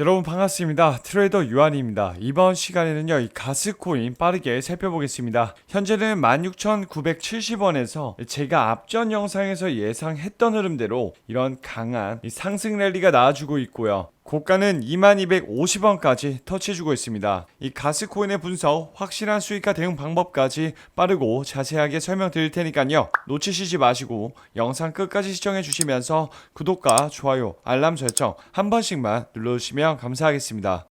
여러분 반갑습니다. 트레이더 유한입니다. 이번 시간에는요, 이 가스코인 빠르게 살펴보겠습니다. 현재는 16,970원에서 제가 앞전 영상에서 예상했던 흐름대로 이런 강한 이 상승 랠리가 나와주고 있고요. 고가는 2250원까지 터치해주고 있습니다. 이 가스코인의 분석, 확실한 수익과 대응 방법까지 빠르고 자세하게 설명드릴 테니까요. 놓치시지 마시고 영상 끝까지 시청해 주시면서 구독과 좋아요, 알람 설정 한 번씩만 눌러주시면 감사하겠습니다.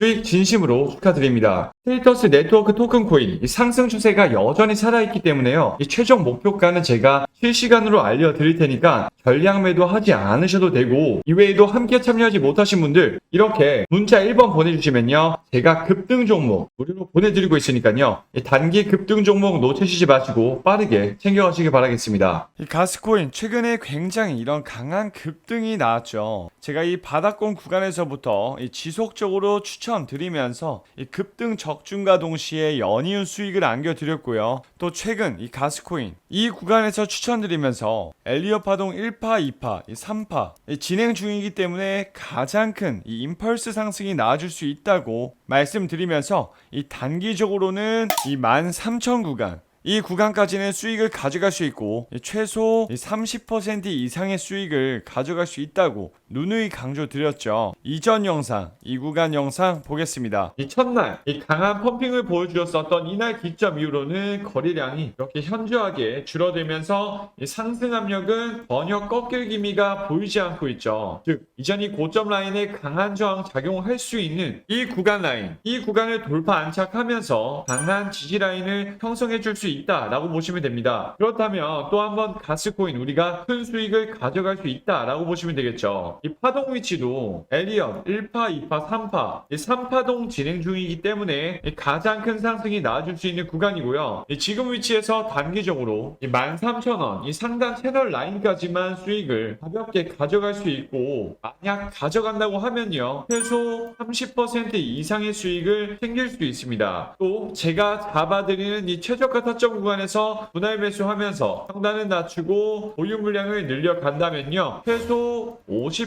수익 진심으로 축하드립니다. 스테이터스 네트워크 토큰 코인 이 상승 추세가 여전히 살아있기 때문에요. 이 최종 목표가는 제가 실시간으로 알려드릴 테니까 전량 매도하지 않으셔도 되고 이외에도 함께 참여하지 못하신 분들 이렇게 문자 1번 보내주시면요. 제가 급등 종목 무료로 보내드리고 있으니까요. 이 단기 급등 종목 놓치시지 마시고 빠르게 챙겨가시기 바라겠습니다. 이 가스코인 최근에 굉장히 이런 강한 급등이 나왔죠. 제가 이 바닥권 구간에서부터 이 지속적으로 추천 드리면서 이 급등 적중과 동시에 연이은 수익을 안겨드렸고요. 또 최근 이 가스코인 이 구간에서 추천드리면서 엘리어 파동 1파, 2파, 이 3파 이 진행 중이기 때문에 가장 큰 이 임펄스 상승이 나와줄 수 있다고 말씀드리면서 이 단기적으로는 이 13,000 구간 이 구간까지는 수익을 가져갈 수 있고 최소 30% 이상의 수익을 가져갈 수 있다고 누누이 강조드렸죠. 이전 영상, 이 구간 영상 보겠습니다. 이 첫날 이 강한 펌핑을 보여주었었던 이날 기점 이후로는 거래량이 이렇게 현저하게 줄어들면서 이 상승 압력은 전혀 꺾일 기미가 보이지 않고 있죠. 즉 이전 이 고점 라인에 강한 저항 작용할 수 있는 이 구간 라인, 이 구간을 돌파 안착하면서 강한 지지 라인을 형성해 줄 수 있다라고 보시면 됩니다. 그렇다면 또 한번 가스코인 우리가 큰 수익을 가져갈 수 있다라고 보시면 되겠죠. 이 파동 위치도 엘리엇 1파, 2파, 3파 이 3파동 진행 중이기 때문에 이 가장 큰 상승이 나와줄 수 있는 구간이고요. 이 지금 위치에서 단기적으로 이 13,000원 이 상단 채널 라인까지만 수익을 가볍게 가져갈 수 있고 만약 가져간다고 하면요 최소 30% 이상의 수익을 챙길 수 있습니다. 또 제가 잡아드리는 이 최저가 타점 구간에서 분할 매수하면서 상단을 낮추고 보유 물량을 늘려간다면요 최소 50%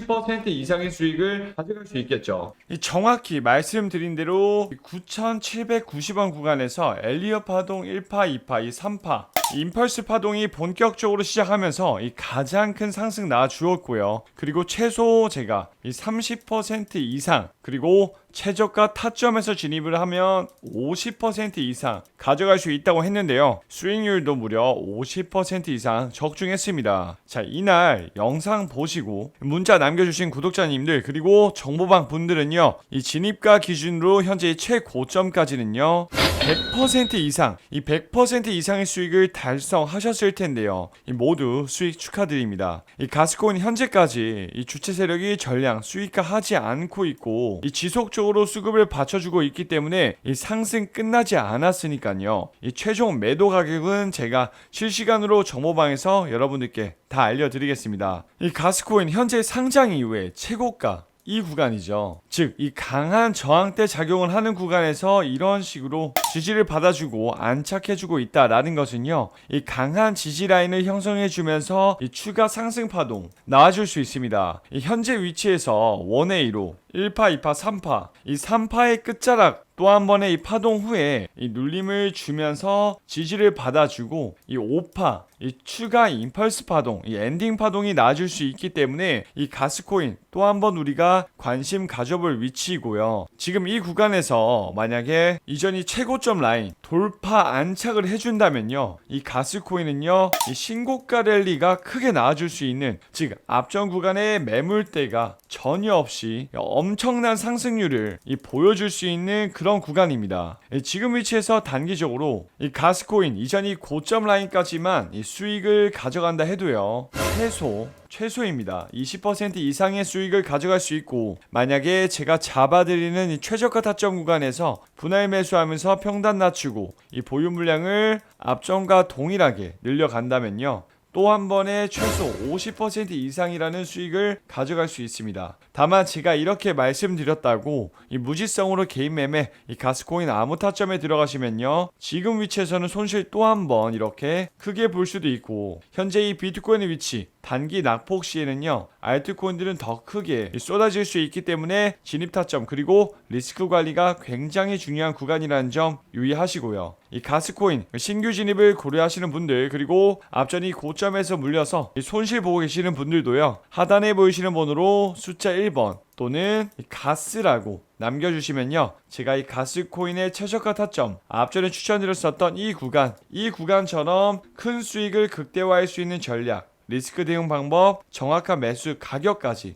이상의 수익을 가져갈 수 있겠죠. 정확히 말씀드린 대로 9,790원 구간에서 엘리어 파동 1파, 2파, 이 3파 임펄스 파동이 본격적으로 시작하면서 이 가장 큰 상승 나와 주었고요. 그리고 최소 제가 이 30% 이상 그리고 최저가 타점에서 진입을 하면 50% 이상 가져갈 수 있다고 했는데요. 수익률도 무려 50% 이상 적중했습니다. 자, 이날 영상 보시고 문자 남겨주신 구독자님들 그리고 정보방 분들은요. 이 진입가 기준으로 현재 최고점까지는요. 100% 이상, 이 100% 이상의 수익을 달성하셨을 텐데요. 이 모두 수익 축하드립니다. 이 가스코인 현재까지 이 주체 세력이 전량 수익화 하지 않고 있고 이 지속적으로 수급을 받쳐주고 있기 때문에 이 상승 끝나지 않았으니까요. 이 최종 매도 가격은 제가 실시간으로 정보방에서 여러분들께 다 알려드리겠습니다. 이 가스코인 현재 상장 이후에 최고가 이 구간이죠. 즉, 이 강한 저항대 작용을 하는 구간에서 이런 식으로 지지를 받아주고 안착해주고 있다라는 것은요, 이 강한 지지 라인을 형성해주면서 이 추가 상승 파동 나와줄 수 있습니다. 이 현재 위치에서 원의 2로 1파, 2파, 3파, 이 3파의 끝자락 또 한 번의 이 파동 후에 이 눌림을 주면서 지지를 받아주고 이 5파, 이 추가 임펄스 파동, 이 엔딩 파동이 나아질 수 있기 때문에 이 가스코인 또 한 번 우리가 관심 가져볼 위치이고요. 지금 이 구간에서 만약에 이전이 최고점 라인 돌파 안착을 해준다면요. 이 가스코인은요. 이 신고가 랠리가 크게 나아질 수 있는 즉 앞전 구간의 매물대가 전혀 없이 엄청난 상승률을 이 보여줄 수 있는 그런 구간입니다. 이 지금 위치에서 단기적으로 이 가스코인 이전이 고점 라인까지만 이 수익을 가져간다 해도요. 최소 최소입니다. 20% 이상의 수익을 가져갈 수 있고 만약에 제가 잡아드리는 이 최저가 타점 구간에서 분할 매수하면서 평단 낮추고 이 보유 물량을 앞전과 동일하게 늘려간다면요. 또 한 번에 최소 50% 이상이라는 수익을 가져갈 수 있습니다. 다만 제가 이렇게 말씀드렸다고 이 무지성으로 개인 매매 이 가스코인 아무 타점에 들어가시면요. 지금 위치에서는 손실 또 한 번 이렇게 크게 볼 수도 있고 현재 이 비트코인의 위치 단기 낙폭 시에는요. 알트코인들은 더 크게 쏟아질 수 있기 때문에 진입 타점 그리고 리스크 관리가 굉장히 중요한 구간이라는 점 유의하시고요. 이 가스코인 신규 진입을 고려하시는 분들 그리고 앞전이 고점에서 물려서 이 손실 보고 계시는 분들도요. 하단에 보이시는 번호로 숫자 1번 또는 이 가스라고 남겨주시면요. 제가 이 가스코인의 최저가 타점, 앞전에 추천드렸었던 이 구간, 이 구간처럼 큰 수익을 극대화할 수 있는 전략, 리스크 대응 방법, 정확한 매수 가격까지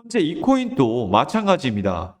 현재 이 코인도 마찬가지입니다.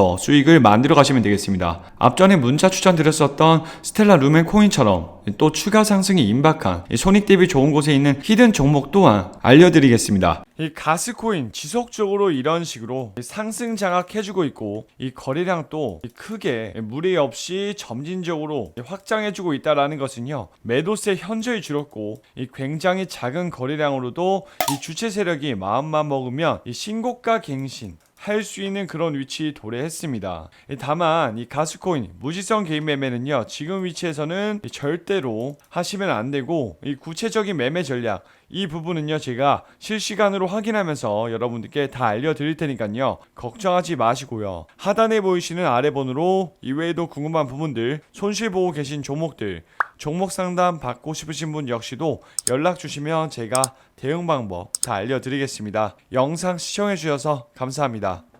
수익을 만들어 가시면 되겠습니다. 앞전에 문자 추천드렸었던 스텔라 루멘 코인처럼 또 추가 상승이 임박한 이 손익 대비 좋은 곳에 있는 히든 종목 또한 알려드리겠습니다. 이 가스코인 지속적으로 이런 식으로 상승 장악해주고 있고 이 거래량도 크게 무리 없이 점진적으로 확장해주고 있다라는 것은요 매도세 현저히 줄었고 이 굉장히 작은 거래량으로도 이 주체 세력이 마음만 먹으면 이 신고가 갱신 할 수 있는 그런 위치 도래했습니다. 예, 다만 이 가스코인 무지성 개인 매매는요 지금 위치에서는 절대로 하시면 안 되고 이 구체적인 매매 전략 이 부분은요 제가 실시간으로 확인하면서 여러분들께 다 알려드릴 테니까요 걱정하지 마시고요 하단에 보이시는 아래 번호로 이외에도 궁금한 부분들 손실 보고 계신 종목들 종목 상담 받고 싶으신 분 역시도 연락 주시면 제가 대응 방법 다 알려드리겠습니다. 영상 시청해 주셔서 감사합니다.